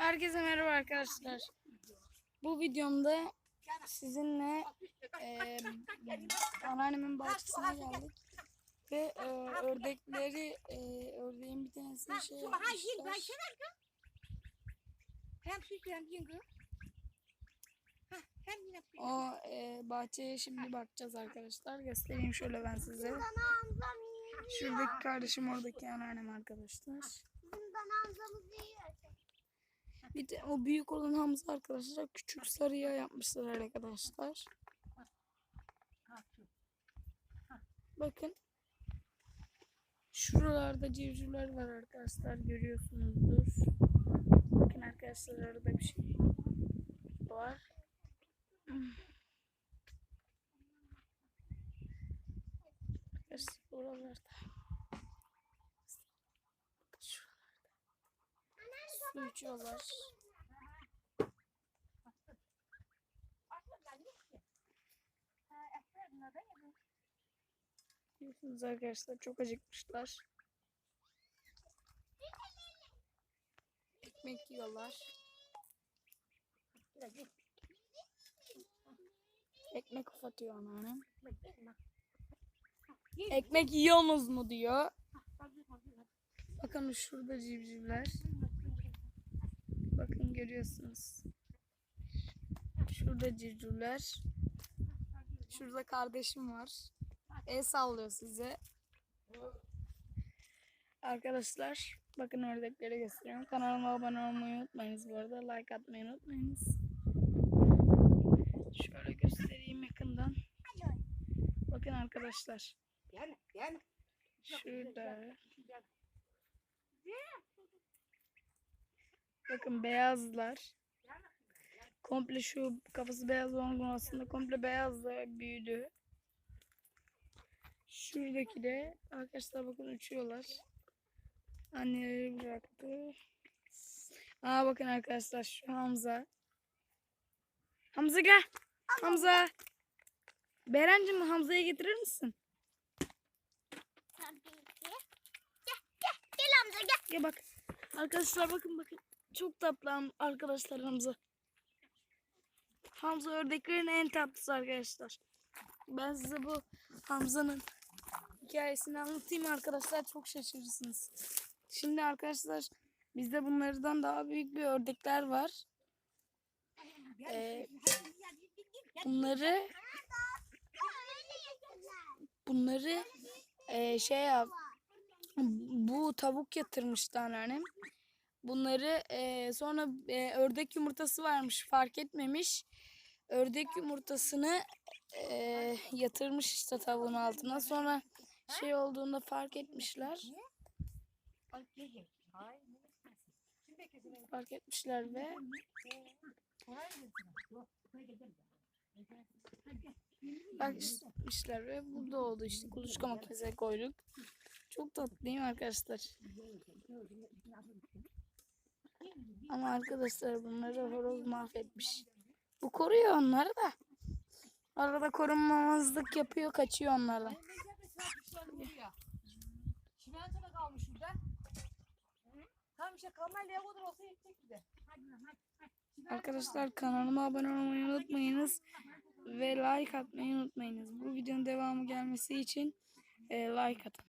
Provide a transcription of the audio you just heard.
Herkese merhaba arkadaşlar. Bu videomda sizinle e, anneannemin bahçesine geldik. Ve e, ördekleri, e, ördeğin bir tanesini şey yapmışlar. O e, bahçeye şimdi bakacağız arkadaşlar. Göstereyim şöyle ben size. Şuradaki kardeşim oradaki anneannem arkadaşlar. Bundan Hamza'mızı yiyorsun. Bir de o büyük olan Hamza arkadaşlar küçük sarıya yapmışlar arkadaşlar. Bakın. Şuralarda civcivler var arkadaşlar görüyorsunuzdur. Bakın arkadaşlar orada bir şey var. Arkadaşlar oralarda. Bakın şuralarda. Su içiyorlar. Görüyorsunuz arkadaşlar çok acıkmışlar. Ekmek yiyorlar. Ekmek ufatıyor anneannem. Ekmek yiyorsunuz mu diyor. Bakın şurada civcivler. Bakın görüyorsunuz. Şurada civcivler. Şurada kardeşim var. El sallıyor size. Arkadaşlar bakın ördekleri gösteriyorum. Kanalıma abone olmayı unutmayınız bu arada. Like atmayı unutmayınız. Şöyle göstereyim yakından. Bakın arkadaşlar. Şurada. Bakın beyazlar. Komple şu kafası beyaz olan aslında komple beyaz da büyüdü. Şuradaki de arkadaşlar bakın uçuyorlar. Anneleri bıraktı. Aa bakın arkadaşlar şu Hamza. Hamza gel. Hamza. Berencim Hamza'yı getirir misin? Tabii ki. Gel, gel, gel Hamza gel. Ya bak. Arkadaşlar bakın bakın. Çok tatlı arkadaşlar Hamza. Hamza ördeklerin en tatlısı arkadaşlar. Ben size bu Hamza'nın hikayesini anlatayım arkadaşlar. Çok şaşırırsınız. Şimdi arkadaşlar bizde bunlardan daha büyük bir ördekler var. Ee, bunları bunları eee, şey yap bu tavuk yatırmıştı anneannem. Bunları eee, sonra eee, ördek yumurtası varmış fark etmemiş. Ördek yumurtasını eee, yatırmış işte tavuğun altına. Sonra şey olduğunda fark etmişler. Fark etmişler ve fark etmişler ve burada oldu işte kuluçka makinesine koyduk. Çok tatlı değil mi arkadaşlar? Ama arkadaşlar bunları horoz mahvetmiş. Bu koruyor onları da. Arada korunmamazlık yapıyor, kaçıyor onlardan. Çimento kalmış şurada. Tam işte kameraya kadar olsa yetecek bize. Arkadaşlar kanalıma abone olmayı unutmayınız. Ve like atmayı unutmayınız. Bu videonun devamı gelmesi için e, like atın.